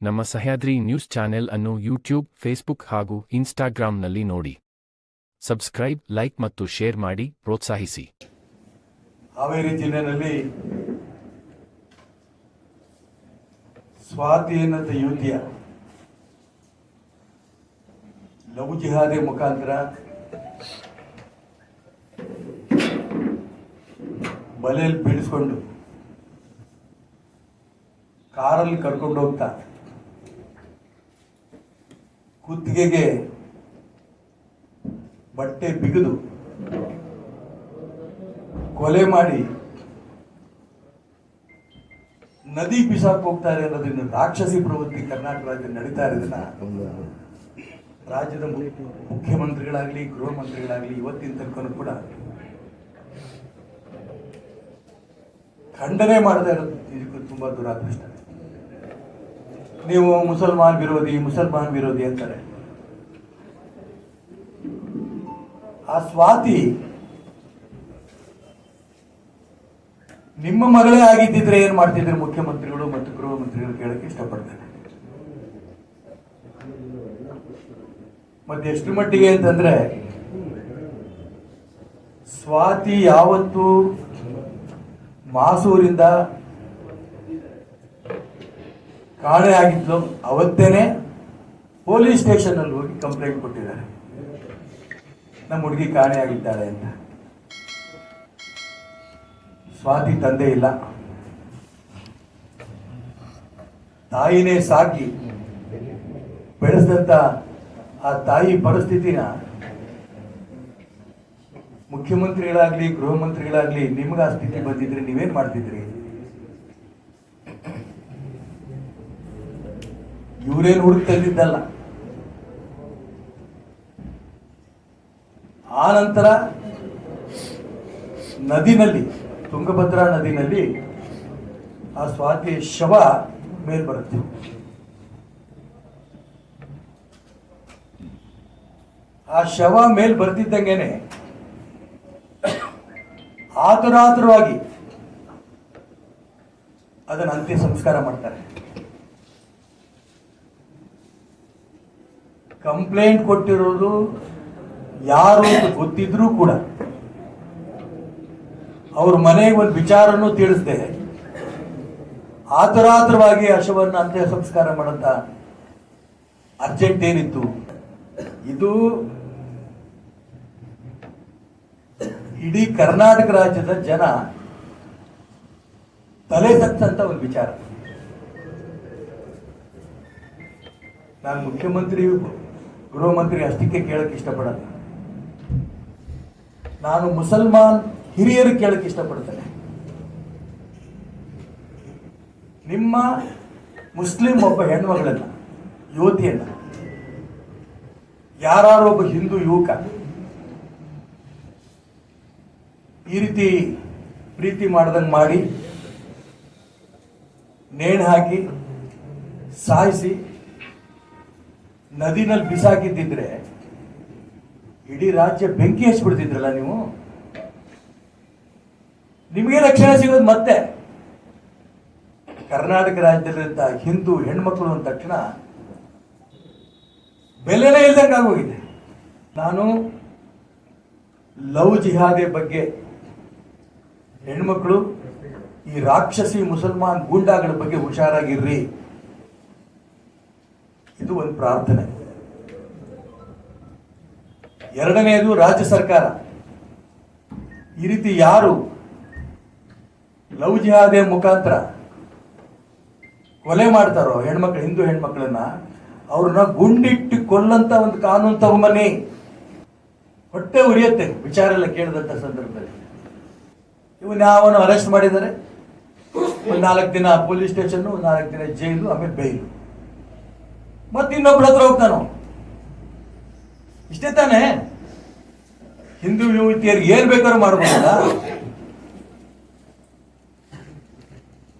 ನಮ್ಮ Sahyadri news channel ಅನ್ನು YouTube, Facebook ಹಾಗೂ ಇನ್ಸ್ಟಾಗ್ರಾಂನಲ್ಲಿ ನೋಡಿ. ಸಬ್ಸ್ಕ್ರೈಬ್, ಲೈಕ್ ಮತ್ತು ಶೇರ್ ಮಾಡಿ, ಪ್ರೋತ್ಸಾಹಿಸಿ. ಹಾವೇರಿ ಜಿಲ್ಲೆಯಲ್ಲಿ ಸ್ವಾತಿ ಎನ್ನುವಂಥ ಯುವತಿಯ ಲವ್ ಜಿಹಾದಿ ಮುಖಾಂತರ ಬಲೆಯಲ್ಲಿ ಬೀಳಿಸ್ಕೊಂಡು ಕಾರಲ್ಲಿ ಕರ್ಕೊಂಡು ಹೋಗ್ತಾ ಕುತ್ತಿಗೆಗೆ ಬಟ್ಟೆ ಬಿಗಿದು ಕೊಲೆ ಮಾಡಿ ನದಿ ಬಿಸಾಕ್ ಹೋಗ್ತಾರೆ ಅನ್ನೋದನ್ನ ರಾಕ್ಷಸಿ ಪ್ರವೃತ್ತಿ ಕರ್ನಾಟಕ ರಾಜ್ಯ ನಡೀತಾ ಇರೋದನ್ನ ರಾಜ್ಯದ ಮುಖ್ಯಮಂತ್ರಿಗಳಾಗಲಿ, ಗೃಹ ಮಂತ್ರಿಗಳಾಗಲಿ ಇವತ್ತಿನ ತನಕ ಕೂಡ ಖಂಡನೆ ಮಾಡದೇ ಇರೋದು ತುಂಬಾ ದುರಾದೃಷ್ಟ. ನೀವು ಮುಸಲ್ಮಾನ್ ವಿರೋಧಿ ಮುಸಲ್ಮಾನ್ ವಿರೋಧಿ ಅಂತಾರೆ. ಆ ಸ್ವಾತಿ ನಿಮ್ಮ ಮಗಳೇ ಆಗಿದ್ದಿದ್ರೆ ಏನ್ ಮಾಡ್ತಿದ್ರು ಮುಖ್ಯಮಂತ್ರಿಗಳು ಮತ್ತು ಗೃಹ ಮಂತ್ರಿಗಳು ಕೇಳಕ್ಕೆ ಇಷ್ಟಪಡ್ತಾರೆ? ಮತ್ತೆ ಎಷ್ಟು ಮಟ್ಟಿಗೆ ಅಂತಂದ್ರೆ ಸ್ವಾತಿ ಯಾವತ್ತು ಮಾಸೂರಿಂದ ಕಾಣೆ ಆಗಿದ್ಲು, ಅವತ್ತೇನೆ ಪೊಲೀಸ್ ಸ್ಟೇಷನ್ ಅಲ್ಲಿ ಹೋಗಿ ಕಂಪ್ಲೇಂಟ್ ಕೊಟ್ಟಿದ್ದಾರೆ. ನಮ್ಮ ಹುಡುಗಿ ಕಾಣೆ ಆಗಿದ್ದಾಳೆ ಅಂತ. ಸ್ವಾತಿ ತಂದೆ ಇಲ್ಲ. ತಾಯಿನೇ ಸಾಕಿ. ಬೆಳೆಸಿದಂತ ಆ ತಾಯಿ ಪರಿಸ್ಥಿತಿನ ಮುಖ್ಯಮಂತ್ರಿಗಳಾಗ್ಲಿ ಗೃಹ ಮಂತ್ರಿಗಳಾಗ್ಲಿ ನಿಮ್ಗೆ ಆ ಸ್ಥಿತಿ ಬಂದಿದ್ರೆ ನೀವೇನ್ ಮಾಡ್ತಿದ್ರಿ? ಇವರೇನು ಹುಡುಕ್ ತಂದಿದ್ದಲ್ಲ. ಆ ನಂತರ ನದಿನಲ್ಲಿ, ತುಂಗಭದ್ರಾ ನದಿನಲ್ಲಿ ಆ ಸ್ವಾತಿ ಶವ ಮೇಲ್ ಬರುತ್ತೆ. ಆ ಶವ ಮೇಲ್ ಬರ್ತಿದ್ದಂಗೆನೆ ಆತುರಾತುರವಾಗಿ ಅದನ್ನ ಅಂತ್ಯ ಸಂಸ್ಕಾರ ಮಾಡ್ತಾರೆ. ಕಂಪ್ಲೇಂಟ್ ಕೊಟ್ಟಿರೋದು ಯಾರು ಅಂತ ಗೊತ್ತಿದ್ರೂ ಕೂಡ ಅವ್ರ ಮನೆಗೆ ಒಂದು ವಿಚಾರನೂ ತಿಳಿಸ್ದೆ. ಆತುರಾತುರವಾಗಿ ಹಶವನ್ನ ಅಂತ್ಯ ಸಂಸ್ಕಾರ ಮಾಡಂತ ಅರ್ಜೆಂಟ್ ಏನಿತ್ತು? ಇದು ಇಡೀ ಕರ್ನಾಟಕ ರಾಜ್ಯದ ಜನ ತಲೆ ತಟ್ಟಂತ ಒಂದು ವಿಚಾರ. ನಾನು ಮುಖ್ಯಮಂತ್ರಿ ಗೃಹ ಮಂತ್ರಿ ಅಷ್ಟಕ್ಕೆ ಕೇಳಕ್ಕೆ ಇಷ್ಟಪಡಲ್ಲ. ನಾನು ಮುಸಲ್ಮಾನ್ ಹಿರಿಯರು ಕೇಳಕ್ಕೆ ಇಷ್ಟಪಡ್ತೇನೆ. ನಿಮ್ಮ ಮುಸ್ಲಿಂ ಒಬ್ಬ ಹೆಣ್ಮಗಳನ್ನ ಯುವತಿಯನ್ನ ಒಬ್ಬ ಹಿಂದೂ ಯುವಕ, ಈ ರೀತಿ ಪ್ರೀತಿ ಮಾಡ್ದಂಗೆ ಮಾಡಿ, ನೇಣು ಹಾಕಿ, ಸಾಯಿಸಿ ನದಿನಲ್ಲಿ ಬಿಸಾಕಿದ್ದಿದ್ರೆ ಇಡೀ ರಾಜ್ಯ ಬೆಂಕಿ ಹಚ್ಬಿಡ್ತಿದ್ರಲ್ಲ ನೀವು? ನಿಮಗೆ ರಕ್ಷಣೆ ಸಿಗೋದು ಮತ್ತೆ. ಕರ್ನಾಟಕ ರಾಜ್ಯದಲ್ಲಿದ್ದ ಹಿಂದೂ ಹೆಣ್ಮಕ್ಳು ಅಂದ ತಕ್ಷಣ ಬೆಲೆನೇ ಇಲ್ದಂಗೆ ಆಗೋಗಿದೆ. ನಾನು ಲವ್ ಜಿಹಾದೆ ಬಗ್ಗೆ ಹೆಣ್ಮಕ್ಳು, ಈ ರಾಕ್ಷಸಿ ಮುಸಲ್ಮಾನ್ ಗೂಂಡಾಗಳ ಬಗ್ಗೆ ಹುಷಾರಾಗಿರ್ರಿ. ಇದು ಒಂದು ಪ್ರಾರ್ಥನೆ. ಎರಡನೆಯದು ರಾಜ್ಯ ಸರ್ಕಾರ. ಈ ರೀತಿ ಯಾರು ಲವ್ ಜಿಹಾದೆ ಮುಖಾಂತರ ಕೊಲೆ ಮಾಡ್ತಾರೋ ಹೆಣ್ಮಕ್ಳು, ಹಿಂದೂ ಹೆಣ್ಮಕ್ಳನ್ನ, ಅವ್ರನ್ನ ಗುಂಡಿಟ್ಟು ಕೊಲ್ಲಂತ ಒಂದು ಕಾನೂನು ತಗೊಂಬನ್ನಿ. ಹೊಟ್ಟೆ ಉರಿಯುತ್ತೆ, ವಿಚಾರ ಎಲ್ಲ ಕೇಳಿದಂತ ಸಂದರ್ಭದಲ್ಲಿ. ಇವನ್ ಯಾವನು ಅರೆಸ್ಟ್ ಮಾಡಿದ್ದಾರೆ. ಒಂದು ನಾಲ್ಕು ದಿನ ಪೊಲೀಸ್ ಸ್ಟೇಷನ್ ನಾಲ್ಕು ದಿನ ಜೈಲು, ಆಮೇಲೆ ಬೈಲು ಮತ್ತೆ ಇನ್ನೊಬ್ರ ಹತ್ರ ಹೋಗ್ತಾನೋ? ಇಷ್ಟೇ ತಾನೆ? ಹಿಂದೂ ಯುವತಿಯರಿಗೆ ಏನ್ ಬೇಕಾದ್ರೂ ಮಾಡ್ಬೋದಲ್ಲ?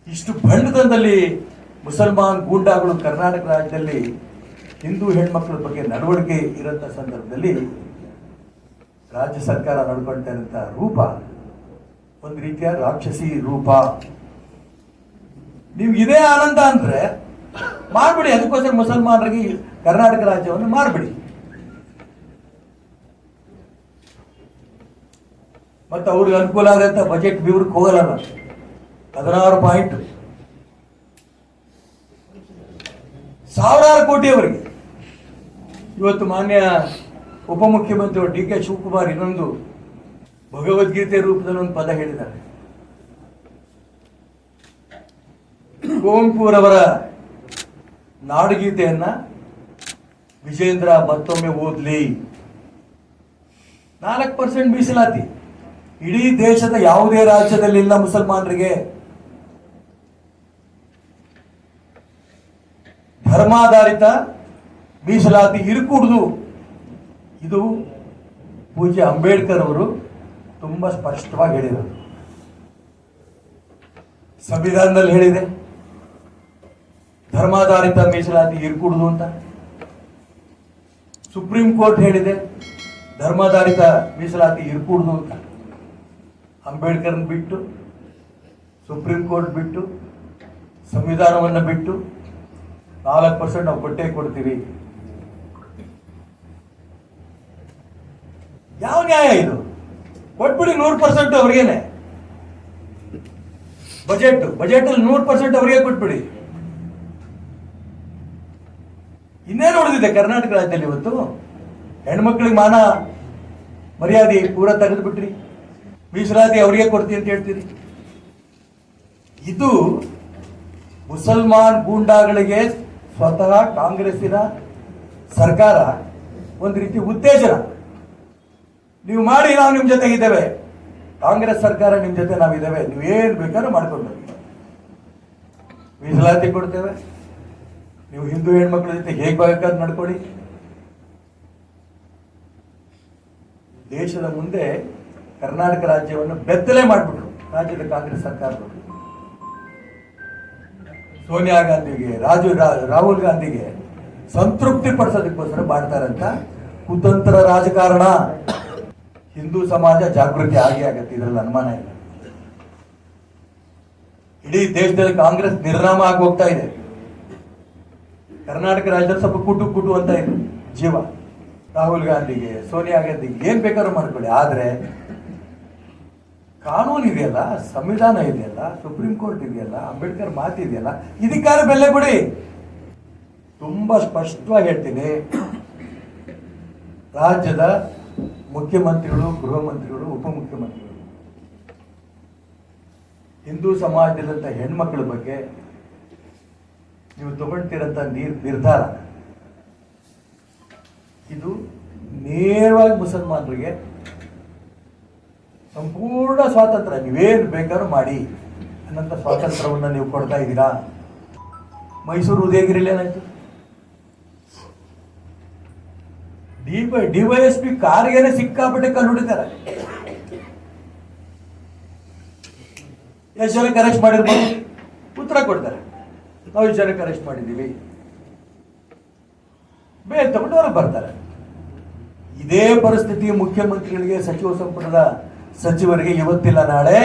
ಇಷ್ಟು ಬಣ್ಣದಲ್ಲಿ ಮುಸಲ್ಮಾನ್ ಗೂಂಡಾಗಳು ಕರ್ನಾಟಕ ರಾಜ್ಯದಲ್ಲಿ ಹಿಂದೂ ಹೆಣ್ಮಕ್ಳ ಬಗ್ಗೆ ನಡವಳಿಕೆ ಇರೋಂಥ ಸಂದರ್ಭದಲ್ಲಿ ರಾಜ್ಯ ಸರ್ಕಾರ ನಡ್ಕೊಳ್ತಾ ಇರೋಂಥ ರೂಪ, ಒಂದು ರೀತಿಯ ರಾಕ್ಷಸಿ ರೂಪ. ನೀವು ಇದೇ ಆನಂದ ಅಂದ್ರೆ ಮಾಡ್ಬಿಡಿ ಅದಕ್ಕೋಸ್ಕರ ಮುಸಲ್ಮಾನರಿಗೆ ಕರ್ನಾಟಕ ರಾಜ್ಯವನ್ನು ಮಾರ್ಬಿಡಿ. ಮತ್ತೆ ಅವ್ರಿಗೆ ಅನುಕೂಲ ಆಗಂತ ಬಜೆಟ್ ಬಿವ್ರಿಗೆ ಹೋಗಲ್ಲ. ಹದಿನಾರು ಪಾಯಿಂಟ್ ಸಾವಿರಾರು ಕೋಟಿ ಅವರಿಗೆ. ಇವತ್ತು ಮಾನ್ಯ ಉಪಮುಖ್ಯಮಂತ್ರಿ ಡಿ ಕೆ ಶಿವಕುಮಾರ್ ಇನ್ನೊಂದು ಭಗವದ್ಗೀತೆ ರೂಪದಲ್ಲಿ ಒಂದು ಪದ ಹೇಳಿದ್ದಾರೆ. ಕುವೆಂಪುರವರ ನಾಡಗೀತೆಯನ್ನ ವಿಜೇಂದ್ರ ಮತ್ತೊಮ್ಮೆ ಓದ್ಲಿ. ನಾಲ್ಕು ಪರ್ಸೆಂಟ್ ಮೀಸಲಾತಿ. ಇಡೀ ದೇಶದ ಯಾವುದೇ ರಾಜ್ಯದಲ್ಲಿ ಇಲ್ಲ ಮುಸಲ್ಮಾನರಿಗೆ. ಧರ್ಮಾಧಾರಿತ ಮೀಸಲಾತಿ ಇರಕೂಡ್ದು ಇದು ಪೂಜ್ಯ ಅಂಬೇಡ್ಕರ್ ಅವರು ತುಂಬಾ ಸ್ಪಷ್ಟವಾಗಿ ಹೇಳಿದರು. ಸಂವಿಧಾನದಲ್ಲಿ ಹೇಳಿದೆ. ಧರ್ಮಾಧಾರಿತ ಮೀಸಲಾತಿ ಇರ್ಕೂಡುದು ಅಂತ. ಸುಪ್ರೀಂ ಕೋರ್ಟ್ ಹೇಳಿದೆ, ಧರ್ಮಾಧಾರಿತ ಮೀಸಲಾತಿ ಇರ್ಕೂಡುದು ಅಂತ. ಅಂಬೇಡ್ಕರ್ನ ಬಿಟ್ಟು, ಸುಪ್ರೀಂ ಕೋರ್ಟ್ ಬಿಟ್ಟು, ಸಂವಿಧಾನವನ್ನು ಬಿಟ್ಟು, ನಾಲ್ಕು ಪರ್ಸೆಂಟ್ ನಾವು ಕೊಟ್ಟೆ ಕೊಡ್ತೀವಿ. ಯಾವ ನ್ಯಾಯ ಇದು? ಕೊಟ್ಬಿಡಿ ನೂರು ಪರ್ಸೆಂಟ್ ಅವ್ರಿಗೇನೆ. ಬಜೆಟ್ ಬಜೆಟ್ ಅಲ್ಲಿ ನೂರು ಪರ್ಸೆಂಟ್ ಅವರಿಗೆ ಕೊಟ್ಬಿಡಿ. ಉಳಿದಿದೆ ಕರ್ನಾಟಕ ರಾಜ್ಯದಲ್ಲಿ ಇವತ್ತು. ಹೆಣ್ಮಕ್ಳಿಗೆ ಮಾನ ಮರ್ಯಾದೆ ಪೂರ ತೆಗೆದು ಬಿಟ್ರಿ ಮೀಸಲಾತಿ ಅವರಿಗೆ ಕೊಡ್ತೀನಿ ಅಂತ ಹೇಳ್ತೀರಿ ಇದು ಮುಸಲ್ಮಾನ್ ಗೂಂಡಾಗಳಿಗೆ ಸ್ವತಃ ಕಾಂಗ್ರೆಸ್ಸಿನ ಸರ್ಕಾರ. ಒಂದು ರೀತಿ ಉತ್ತೇಜನ. ನೀವು ಮಾಡಿ ನಾವು ನಿಮ್ಮ ಜೊತೆಗಿದ್ದೇವೆ ಕಾಂಗ್ರೆಸ್ ಸರ್ಕಾರ ನಿಮ್ಮ ಜೊತೆ ನಾವಿದ್ದೇವೆ. ನೀವು ಏನು ಬೇಕಾದ್ರೂ ಮಾಡ್ಕೊಂಡು. ಮೀಸಲಾತಿ ಕೊಡ್ತೇವೆ. ನೀವು ಹಿಂದೂ ಹೆಣ್ಮಕ್ಳ ಜೊತೆ ಹೇಗೆ ಬೇಕಾದ್ರೂ ನಡ್ಕೊಳ್ಳಿ ದೇಶದ ಮುಂದೆ ಕರ್ನಾಟಕ ರಾಜ್ಯವನ್ನು ಬೆತ್ತಲೆ ಮಾಡಿಬಿಟ್ರು ರಾಜ್ಯದ ಕಾಂಗ್ರೆಸ್ ಸರ್ಕಾರದವರು. ಸೋನಿಯಾ ಗಾಂಧಿಗೆ, ರಾಜು ರಾಹುಲ್ ಗಾಂಧಿಗೆ ಸಂತೃಪ್ತಿ ಪಡಿಸೋದಕ್ಕೋಸ್ಕರ ಮಾಡ್ತಾರಂತ ಕುತಂತ್ರ ರಾಜಕಾರಣ. ಹಿಂದೂ ಸಮಾಜ ಜಾಗೃತಿ ಆಗಿ ಆಗತ್ತೆ, ಇದರಲ್ಲಿ ಅನುಮಾನ ಇಲ್ಲ. ಇಡೀ ದೇಶದಲ್ಲಿ ಕಾಂಗ್ರೆಸ್ ನಿರ್ನಾಮ ಆಗಿ ಹೋಗ್ತಾ ಇದೆ. ಕರ್ನಾಟಕ ರಾಜ್ಯದಲ್ಲಿ ಸ್ವಲ್ಪ ಕುಟು ಕುಟು ಅಂತ ಇದೆ ಜೀವ. ರಾಹುಲ್ ಗಾಂಧಿಗೆ, ಸೋನಿಯಾ ಗಾಂಧಿಗೆ ಏನ್ ಬೇಕಾದ್ರೂ ಮಾಡ್ಕೊಳ್ಳಿ. ಆದ್ರೆ ಕಾನೂನು ಇದೆಯಲ್ಲ, ಸಂವಿಧಾನ ಇದೆಯಲ್ಲ, ಸುಪ್ರೀಂ ಕೋರ್ಟ್ ಇದೆಯಲ್ಲ, ಅಂಬೇಡ್ಕರ್ ಮಾತು ಇದೆಯಲ್ಲ, ಇದಕ್ಕಾದ್ರೆ ಬೆಲೆ ಬಿಡಿ ತುಂಬಾ ಸ್ಪಷ್ಟವಾಗಿ ಹೇಳ್ತೀನಿ. ರಾಜ್ಯದ ಮುಖ್ಯಮಂತ್ರಿಗಳು, ಗೃಹ ಮಂತ್ರಿಗಳು, ಉಪಮುಖ್ಯಮಂತ್ರಿಗಳು, ಹಿಂದೂ ಸಮಾಜದಲ್ಲಿದ್ದಂಥ ಹೆಣ್ಮಕ್ಳ ಬಗ್ಗೆ ನೀವು ತಗೊಳ್ತಿರಂತ ನೀರ್ ನಿರ್ಧಾರ. ಇದು ನೇರವಾಗಿ ಮುಸಲ್ಮಾನರಿಗೆ ಸಂಪೂರ್ಣ ಸ್ವಾತಂತ್ರ್ಯ, ನೀವೇನು ಬೇಕಾದ್ರೂ ಮಾಡಿ ಅನ್ನಂತ ಸ್ವಾತಂತ್ರ್ಯವನ್ನು ನೀವು ಕೊಡ್ತಾ ಇದ್ದೀರಾ? ಮೈಸೂರು ಉದಯಗಿರಿಲಿ ಏನಾಯ್ತು? ಡಿ ಡಿವೈಎಸ್ ಪಿ ಕಾರ್ಗೇನೆ ಸಿಕ್ಕಾಪಟ್ಟೆ ಕಲ್ಲು ಹೊಡಿತಾರೆ. ಎಷ್ಟು ಜನಕ್ಕೆ ಕರೆಕ್ಟ್ ಮಾಡಿರ್ಬೋದು, ಉತ್ತರ ಕೊಡ್ತಾರೆ. ನಾವು ಈ ಜನಕ್ಕೆ ಅರೆಸ್ಟ್ ಮಾಡಿದ್ದೀವಿ. ಬೇಲ್ ತಗೊಂಡು ಅವ್ರಿಗೆ ಬರ್ತಾರೆ. ಇದೇ ಪರಿಸ್ಥಿತಿ ಮುಖ್ಯಮಂತ್ರಿಗಳಿಗೆ ಸಚಿವ ಸಂಪುಟದ ಸಚಿವರಿಗೆ ಇವತ್ತಿಲ್ಲ. ನಾಳೆ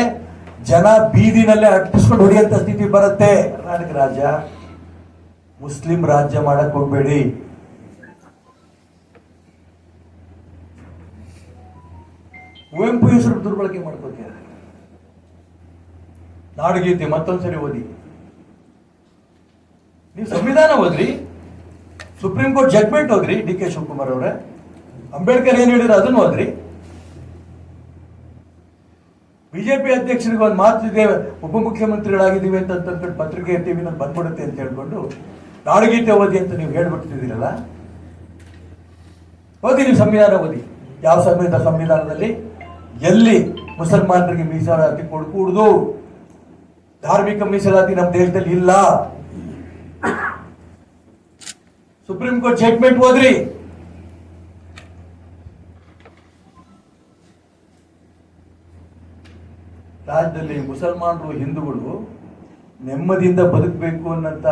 ಜನ ಬೀದಿನಲ್ಲೇ ಅಟ್ಟಿಸ್ಕೊಂಡು ಹೊಡೆಯಂತ ಸ್ಥಿತಿ ಬರುತ್ತೆ. ಕರ್ನಾಟಕ ರಾಜ್ಯ, ಮುಸ್ಲಿಂ ರಾಜ್ಯ ಮಾಡಕ್ ಹೋಗ್ಬೇಡಿ. ಕುವೆಂಪು ಹೆಸರು ದುರ್ಬಳಕೆ ಮಾಡ್ಕೋತೀರ ನಾಡಗೀತೆ ಮತ್ತೊಂದ್ಸರಿ ಓದಿ. ನೀವು ಸಂವಿಧಾನ ಓದ್ರಿ ಸುಪ್ರೀಂ ಕೋರ್ಟ್ ಜಡ್ಮೆಂಟ್ ಓದ್ರಿ, ಡಿ ಕೆ ಶಿವಕುಮಾರ್ ಅವರೇ, ಅಂಬೇಡ್ಕರ್ ಏನ್ ಹೇಳಿದ್ರು ಅದನ್ನು ಓದ್ರಿ. ಬಿಜೆಪಿ ಅಧ್ಯಕ್ಷರಿಗೆ ಒಂದು ಮಾತು ಇದೆ, ಉಪಮುಖ್ಯಮಂತ್ರಿಗಳಾಗಿದ್ದೀವಿ ಅಂತ ಅಂತ ಪತ್ರಿಕೆ ಇರ್ತೀವಿ ನಲ್ಲಿ ಬಂದ್ಬಿಡುತ್ತೆ ಅಂತ ಹೇಳ್ಕೊಂಡು ನಾಡಗೀತೆ ಓದಿ ಅಂತ ನೀವು ಹೇಳ್ಬಿಡ್ತಿದ್ದೀರಲ್ಲ ಓದಿ ನೀವು ಸಂವಿಧಾನ ಓದಿ. ಯಾವ ಸಂವಿಧಾನ ಸಂವಿಧಾನದಲ್ಲಿ? ಎಲ್ಲಿ ಮುಸಲ್ಮಾನರಿಗೆ ಮೀಸಲಾತಿ ಕೊಡ್ಕೂಡ್ದು? ಧಾರ್ಮಿಕ ಮೀಸಲಾತಿ ನಮ್ಮ ದೇಶದಲ್ಲಿ ಇಲ್ಲ. ಸುಪ್ರೀಂ ಕೋರ್ಟ್ ಜಡ್ಮೆಂಟ್ ಓದ್ರಿ ರಾಜ್ಯದಲ್ಲಿ ಮುಸಲ್ಮಾನರು, ಹಿಂದೂಗಳು ನೆಮ್ಮದಿಯಿಂದ ಬದುಕಬೇಕು ಅನ್ನಂತ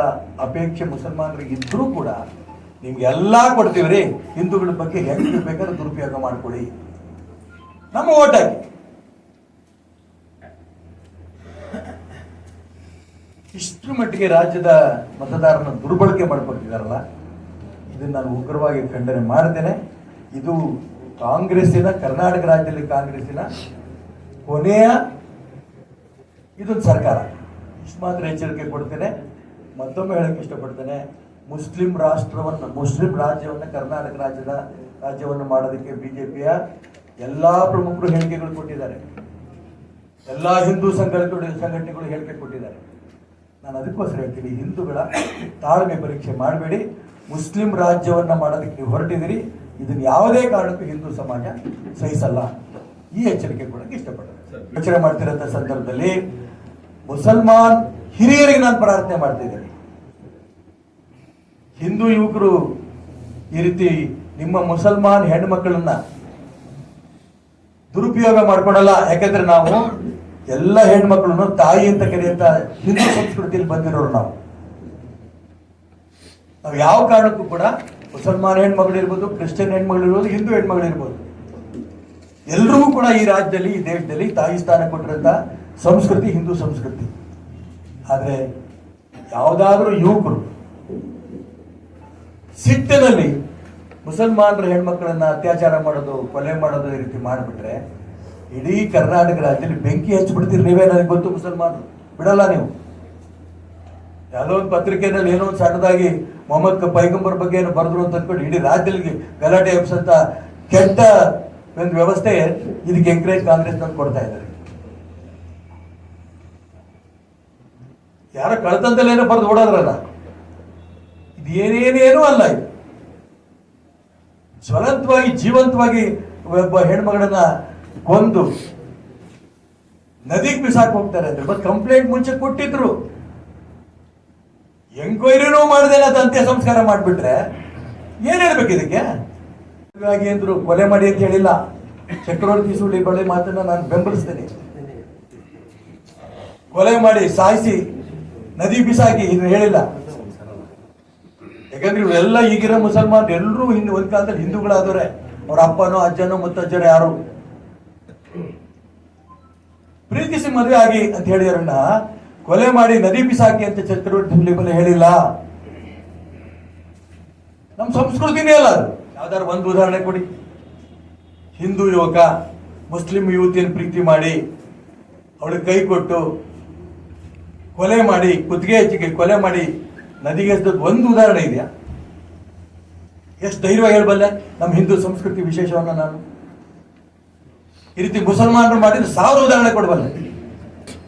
ಅಪೇಕ್ಷೆ ಮುಸಲ್ಮಾನರಿಗೆ ಇದ್ರೂ ಕೂಡ ನಿಮ್ಗೆಲ್ಲ ಕೊಡ್ತೀವ್ರಿ. ಹಿಂದೂಗಳ ಬಗ್ಗೆ ಹೆಂಗೆ ಬೇಕಾದ್ರೆ ದುರುಪಯೋಗ ಮಾಡ್ಕೊಳ್ಳಿ. ನಮ್ಮ ಓಟಾಗಿ. ಇಷ್ಟು ಮಟ್ಟಿಗೆ ರಾಜ್ಯದ ಮತದಾರನ ದುರ್ಬಳಕೆ ಮಾಡ್ಕೊಳ್ತಿದಾರಲ್ಲ. ಇದನ್ನು ನಾನು ಉಗ್ರವಾಗಿ ಖಂಡನೆ ಮಾಡ್ತೇನೆ. ಇದು ಕಾಂಗ್ರೆಸ್ಸಿನ, ಕರ್ನಾಟಕ ರಾಜ್ಯದಲ್ಲಿ ಕಾಂಗ್ರೆಸ್ಸಿನ ಕೊನೆಯ ಇದೊಂದು ಸರ್ಕಾರ. ಇಷ್ಟು ಮಾತ್ರ ಎಚ್ಚರಿಕೆ ಕೊಡ್ತೇನೆ. ಮತ್ತೊಮ್ಮೆ ಹೇಳಕ್ಕೆ ಇಷ್ಟಪಡ್ತೇನೆ, ಮುಸ್ಲಿಂ ರಾಷ್ಟ್ರವನ್ನು, ಮುಸ್ಲಿಂ ರಾಜ್ಯವನ್ನು, ಕರ್ನಾಟಕ ರಾಜ್ಯದ ರಾಜ್ಯವನ್ನು ಮಾಡೋದಕ್ಕೆ ಬಿ ಜೆ ಪಿಯ ಎಲ್ಲ ಪ್ರಮುಖರು ಹೇಳಿಕೆಗಳು ಕೊಟ್ಟಿದ್ದಾರೆ. ಎಲ್ಲ ಹಿಂದೂ ಸಂಘಟನೆಗಳು ಸಂಘಟನೆಗಳು ಹೇಳಿಕೆ ಕೊಟ್ಟಿದ್ದಾರೆ. ನಾನು ಅದಕ್ಕೋಸ್ಕರ ಹೇಳ್ತೀನಿ, ಹಿಂದೂಗಳ ತಾಳ್ಮೆ ಪರೀಕ್ಷೆ ಮಾಡಬೇಡಿ. ಮುಸ್ಲಿಂ ರಾಜ್ಯವನ್ನ ಮಾಡೋದಕ್ಕೆ ನೀವು ಹೊರಟಿದ್ದೀರಿ ಇದನ್ನ ಯಾವುದೇ ಕಾರಣಕ್ಕೂ ಹಿಂದೂ ಸಮಾಜ ಸಹಿಸಲ್ಲ. ಈ ಎಚ್ಚರಿಕೆ ಕೊಡಕ್ಕೆ ಇಷ್ಟಪಡ್ತಾರೆ ಯೋಚನೆ ಮಾಡ್ತಿರೋಂಥ ಸಂದರ್ಭದಲ್ಲಿ ಮುಸಲ್ಮಾನ್ ಹಿರಿಯರಿಗೆ ನಾನು ಪ್ರಾರ್ಥನೆ ಮಾಡ್ತಿದ್ದೇನೆ ಹಿಂದೂ ಯುವಕರು ಈ ರೀತಿ ನಿಮ್ಮ ಮುಸಲ್ಮಾನ್ ಹೆಣ್ಮಕ್ಳನ್ನ ದುರುಪಯೋಗ ಮಾಡ್ಕೊಳಲ್ಲ. ಯಾಕಂದ್ರೆ ನಾವು ಎಲ್ಲ ಹೆಣ್ಮಕ್ಳನ್ನು ತಾಯಿ ಅಂತ ಕರೆಯುವಂತ ಹಿಂದೂ ಸಂಸ್ಕೃತಿಯಲ್ಲಿ ಬಂದಿರೋರು ನಾವು. ನಾವು ಯಾವ ಕಾರಣಕ್ಕೂ ಕೂಡ ಮುಸಲ್ಮಾನ್ ಹೆಣ್ಮಗಳು ಇರ್ಬೋದು, ಕ್ರಿಶ್ಚಿಯನ್ ಹೆಣ್ಮಗಳು ಇರ್ಬೋದು, ಹಿಂದೂ ಹೆಣ್ಮಗಳು ಇರ್ಬೋದು. ಎಲ್ರಿಗೂ ಕೂಡ ಈ ರಾಜ್ಯದಲ್ಲಿ, ಈ ದೇಶದಲ್ಲಿ ತಾಯಿ ಸ್ಥಾನ ಕೊಟ್ಟಿರೋಂಥ ಸಂಸ್ಕೃತಿ ಹಿಂದೂ ಸಂಸ್ಕೃತಿ. ಆದರೆ ಯಾವುದಾದ್ರೂ ಯುವಕರು ಸಿಟ್ಟಿನಲ್ಲಿ ಮುಸಲ್ಮಾನರ ಹೆಣ್ಮಕ್ಳನ್ನ ಅತ್ಯಾಚಾರ ಮಾಡೋದು, ಕೊಲೆ ಮಾಡೋದು ಈ ರೀತಿ ಮಾಡಿಬಿಟ್ರೆ ಇಡೀ ಕರ್ನಾಟಕ ರಾಜ್ಯದಲ್ಲಿ ಬೆಂಕಿ ಹಚ್ಚಿಬಿಡ್ತೀರಿ ನೀವೇ, ನನಗೆ ಗೊತ್ತು ಮುಸಲ್ಮಾನರು. ಬಿಡಲ್ಲ ನೀವು. ಯಾವುದೋ ಒಂದು ಪತ್ರಿಕೆಯಲ್ಲಿ ಏನೋ ಒಂದು ಸಣ್ಣದಾಗಿ ಮೊಹಮ್ಮದ್ ಪೈಗಂಬರ್ ಬಗ್ಗೆ ಏನು ಬರೆದ್ರು ಅಂತ ಅಂದ್ಕೊಂಡು ಇಡೀ ರಾಜ್ಯದಲ್ಲಿ ಗಲಾಟೆ ಎಬ್ಸಂತ ಕೆಟ್ಟ ಒಂದು ವ್ಯವಸ್ಥೆ ಇದಕ್ಕೆ ಎಂಕರೇಜ್ ತಂದು ಕೊಡ್ತಾ ಇದ್ದಾರೆ. ಯಾರ ಕಳ್ತನದಲ್ಲೇನೋ ಬರೆದು ಓಡೋದ್ರಲ್ಲ ಇದು ಏನೇನೇನೂ ಅಲ್ಲ ಇದು. ಜ್ವಲಂತವಾಗಿ, ಜೀವಂತವಾಗಿ ಒಬ್ಬ ಹೆಣ್ಮಗಳನ್ನ ಕೊಂದು ನದಿಗೆ ಬಿಸಾಕ್ ಹೋಗ್ತಾರೆ. ಅಂದ್ರೆ ಬಟ್ ಕಂಪ್ಲೇಂಟ್ ಮುಂಚೆ ಕೊಟ್ಟಿದ್ರು. ಎಂಕ್ವೈರಿನೂ ಅದು ಅಂತ್ಯ ಸಂಸ್ಕಾರ ಮಾಡಿಬಿಟ್ರೆ, ಏನು ಹೇಳ್ಬೇಕು ಇದಕ್ಕೆ? ಹಾಗಾಗಿ ಅಂದ್ರು, ಕೊಲೆ ಮಾಡಿ ಅಂತ ಹೇಳಿಲ್ಲ. ಚಕ್ರವರ್ತಿ ಸುಳ್ಳಿ ಬಳಿ ಮಾತನ್ನ ನಾನು ಬೆಂಬಲಿಸ್ತೇನೆ. ಕೊಲೆ ಮಾಡಿ, ಸಾಯಿಸಿ, ನದಿ ಬಿಸಾಕಿ ಇದನ್ನು ಹೇಳಿಲ್ಲ. ಯಾಕಂದ್ರೆ ಇವೆಲ್ಲ ಈಗಿರೋ ಮುಸಲ್ಮಾನ್ ಎಲ್ಲರೂ ಹಿಂದೆ ಒಂದ್ ಕಾಲದಲ್ಲಿ ಹಿಂದೂಗಳಾದವ್ರೆ. ಅವ್ರ ಅಪ್ಪನೋ, ಅಜ್ಜನೋ, ಮುತ್ತಜ್ಜರ ಯಾರು? ಪ್ರೀತಿಸಿ ಮದುವೆ ಆಗಿ ಅಂತ ಹೇಳಿದ್ರನ್ನ ಕೊಲೆ ಮಾಡಿ ನದಿ ಬಿಸಾಕಿ ಅಂತ ಬಲ್ಲಿ ಹೇಳಿಲ್ಲ? ನಮ್ಮ ಸಂಸ್ಕೃತಿನೇ ಅಲ್ಲ ಅದು. ಯಾವ್ದಾದ್ರು ಒಂದು ಉದಾಹರಣೆ ಕೊಡಿ. ಹಿಂದೂ ಯುವಕ, ಮುಸ್ಲಿಂ ಯುವತಿಯನ್ನು ಪ್ರೀತಿ ಮಾಡಿ ಅವಳಿಗೆ ಕೈ ಕೊಟ್ಟು ಕೊಲೆ ಮಾಡಿ, ಕುತ್ತಿಗೆ ಹೆಚ್ಚಿಗೆ ಕೊಲೆ ಮಾಡಿ ನದಿಗೆ ಒಂದು ಉದಾಹರಣೆ ಇದೆಯಾ? ಎಷ್ಟು ಧೈರ್ಯವಾಗಿ ಹೇಳಬಲ್ಲೆ? ನಮ್ಮ ಹಿಂದೂ ಸಂಸ್ಕೃತಿ ವಿಶೇಷವನ್ನ ನಾನು. ಈ ರೀತಿ ಮುಸಲ್ಮಾನರು ಮಾಡಿದ್ರೆ ಸಾವಿರ ಉದಾಹರಣೆ ಕೊಡಬಲ್ಲೆ.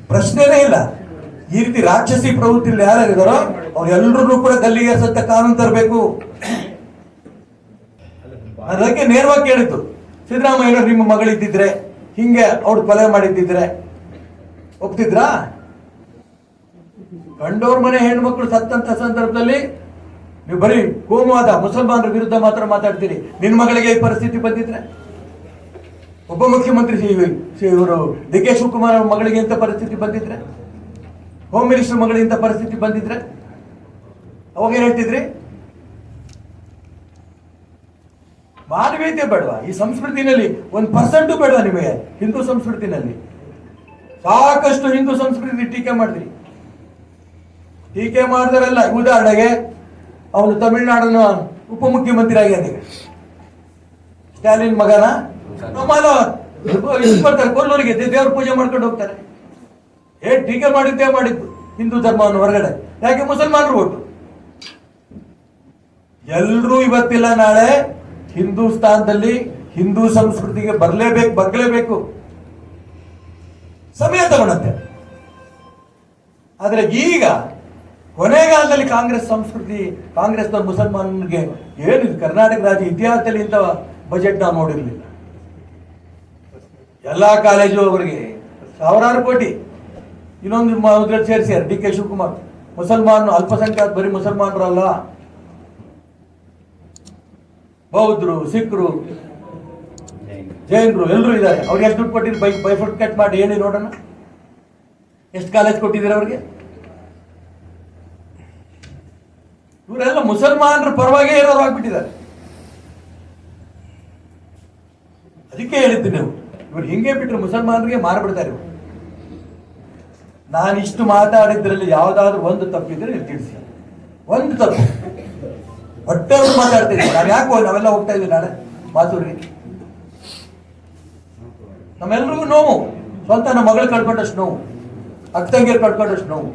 ಪ್ರಶ್ನೆನೇ ಇಲ್ಲ. ಈ ರೀತಿ ರಾಕ್ಷಸಿ ಪ್ರವೃತ್ತಿಯಲ್ಲಿ ಯಾರ್ಯಾರಿದಾರೋ ಅವ್ರೆಲ್ಲರೂ ಕೂಡ ಗಲ್ಲಿಗೆ ಸತ್ತ ಕಾನೂನು ತರಬೇಕು. ಅದಕ್ಕೆ ನೇರವಾಗಿ ಕೇಳಿತು ಸಿದ್ದರಾಮಯ್ಯ ನಿಮ್ಮ ಮಗಳಿದ್ದಿದ್ರೆ, ಹಿಂಗೆ ಅವ್ರು ಕೊಲೆ ಮಾಡಿದ್ದಿದ್ರೆ, ಒಪ್ತಿದ್ರಾ? ಕಂಡೋರ್ ಮನೆ ಹೆಣ್ಮಕ್ಳು ಸತ್ತಂತ ಸಂದರ್ಭದಲ್ಲಿ ನೀವು ಬರೀ ಕೋಮುವಾದ ಮುಸಲ್ಮಾನರ ವಿರುದ್ಧ ಮಾತ್ರ ಮಾತಾಡ್ತೀರಿ. ನಿನ್ನ ಮಗಳಿಗೆ ಈ ಪರಿಸ್ಥಿತಿ ಬಂದಿದ್ರೆ? ಒಬ್ಬ ಮುಖ್ಯಮಂತ್ರಿ ಶ್ರೀ- ಶ್ರೀ ಇವರು ಡಿ ಕೆ ಶಿವಕುಮಾರ್ ಅವ್ರ ಮಗಳಿಗೆ ಎಂತ ಪರಿಸ್ಥಿತಿ ಬಂದಿದ್ರೆ? ಹೋಮ್ ಮಿನಿಸ್ಟರ್ ಮಗಳಿಂದ ಪರಿಸ್ಥಿತಿ ಬಂದಿದ್ರೆ? ಅವಾಗ ಏನ್ ಹೇಳ್ತಿದ್ರಿ? ಮಾನವೀಯತೆ ಬೇಡವಾ? ಈ ಸಂಸ್ಕೃತಿನಲ್ಲಿ ಒಂದ್ ಪರ್ಸೆಂಟು ಬೇಡವಾ ನಿಮಗೆ? ಹಿಂದೂ ಸಂಸ್ಕೃತಿನಲ್ಲಿ? ಸಾಕಷ್ಟು ಹಿಂದೂ ಸಂಸ್ಕೃತಿ ಟೀಕೆ ಮಾಡಿದ್ರಿ. ಟೀಕೆ ಮಾಡಿದರೆಲ್ಲ ಉದಾಹರಣೆಗೆ ಅವನು ತಮಿಳುನಾಡಿನ ಉಪಮುಖ್ಯಮಂತ್ರಿ ಆಗ್ಯಾನ ಸ್ಟಾಲಿನ್ ಮಗನ? ಕೊಲ್ಲೂರಿಗೆ ದೇವ್ರ ಪೂಜೆ ಮಾಡ್ಕೊಂಡು ಹೋಗ್ತಾರೆ. ಏ, ಟೀಕೆ ಮಾಡಿದ್ದೇ ಮಾಡಿದ್ದು, ಹಿಂದೂ ಧರ್ಮವನ್ನು ಹೊರಗಡೆ. ಯಾಕೆ ಮುಸಲ್ಮಾನರು ಓಟು? ಎಲ್ಲರೂ ಇವತ್ತಿಲ್ಲ, ನಾಳೆ ಹಿಂದೂಸ್ತಾನದಲ್ಲಿ ಹಿಂದೂ ಸಂಸ್ಕೃತಿಗೆ ಬರಲೇಬೇಕು ಬಗ್ಲೇಬೇಕು ಸಮಯ ತಗೊಳತ್ತೆ ಆದ್ರೆ ಈಗ, ಕೊನೆಗಾಲದಲ್ಲಿ ಕಾಂಗ್ರೆಸ್ ಸಂಸ್ಕೃತಿ, ಕಾಂಗ್ರೆಸ್ನ ಮುಸಲ್ಮಾನ್ಗೆ ಏನಿದೆ ಕರ್ನಾಟಕ ರಾಜ್ಯ ಇತಿಹಾಸದಲ್ಲಿ ಇಂಥ ಬಜೆಟ್ ನಾವು ನೋಡಿರ್ಲಿಲ್ಲ. ಎಲ್ಲಾ ಕಾಲೇಜು ಅವರಿಗೆ ಸಾವಿರಾರು ಕೋಟಿ. ಇನ್ನೊಂದು ಇದ್ರಲ್ಲಿ ಸೇರಿಸ್ಯಾರ ಡಿ ಕೆ ಶಿವಕುಮಾರ್. ಮುಸಲ್ಮಾನ್ ಅಲ್ಪಸಂಖ್ಯಾತ ಬರೀ ಮುಸಲ್ಮಾನರಲ್ಲ. ಬೌದ್ಧರು, ಸಿಖ್ರು, ಜೈನರು ಎಲ್ಲರೂ ಇದ್ದಾರೆ. ಅವ್ರಿಗೆ ಎಷ್ಟು ದುಡ್ಡು ಕೊಟ್ಟಿದ್ರು? ಬೈ ಫುಟ್ ಕಟ್ ಮಾಡಿ ಹೇಳಿ ನೋಡೋಣ. ಎಷ್ಟು ಕಾಲೇಜ್ ಕೊಟ್ಟಿದ್ದೀರ ಅವ್ರಿಗೆ? ಇವರೆಲ್ಲ ಮುಸಲ್ಮಾನರ ಪರವಾಗಿ ಇರೋರು ಆಗ್ಬಿಟ್ಟಿದ್ದಾರೆ. ಅದಕ್ಕೆ ಹೇಳಿದ್ದು ನೀವು. ಇವ್ರು ಹಿಂಗೆ ಬಿಟ್ಟರು ಮುಸಲ್ಮಾನರಿಗೆ ಮಾರ್ಬಿಡ್ತಾರೆ ಇವ್ರು. ನಾನು ಇಷ್ಟು ಮಾತಾಡಿದ್ರಲ್ಲಿ ಯಾವ್ದಾದ್ರು ಒಂದು ತಪ್ಪಿದ್ರೆ ನೀವು ತಿಳಿಸಿ. ಒಂದು ತಪ್ಪು. ಹೊಟ್ಟೆ ಮಾತಾಡ್ತೀನಿ ನಾನು ಯಾಕೆ ನಾವೆಲ್ಲ ಹೋಗ್ತಾ ಇದ್ವಿ ನಾಳೆ? ಮಾತೂರಿಗೆ ನಮ್ಮೆಲ್ರಿಗೂ ನೋವು. ಸ್ವಂತ ನಮ್ಮ ಮಗಳು ಕಳ್ಕೊಂಡಷ್ಟು ನೋವು. ಅಕ್ಕ ತಂಗಿಯರು ಕಳ್ಕೊಂಡಷ್ಟು ನೋವು.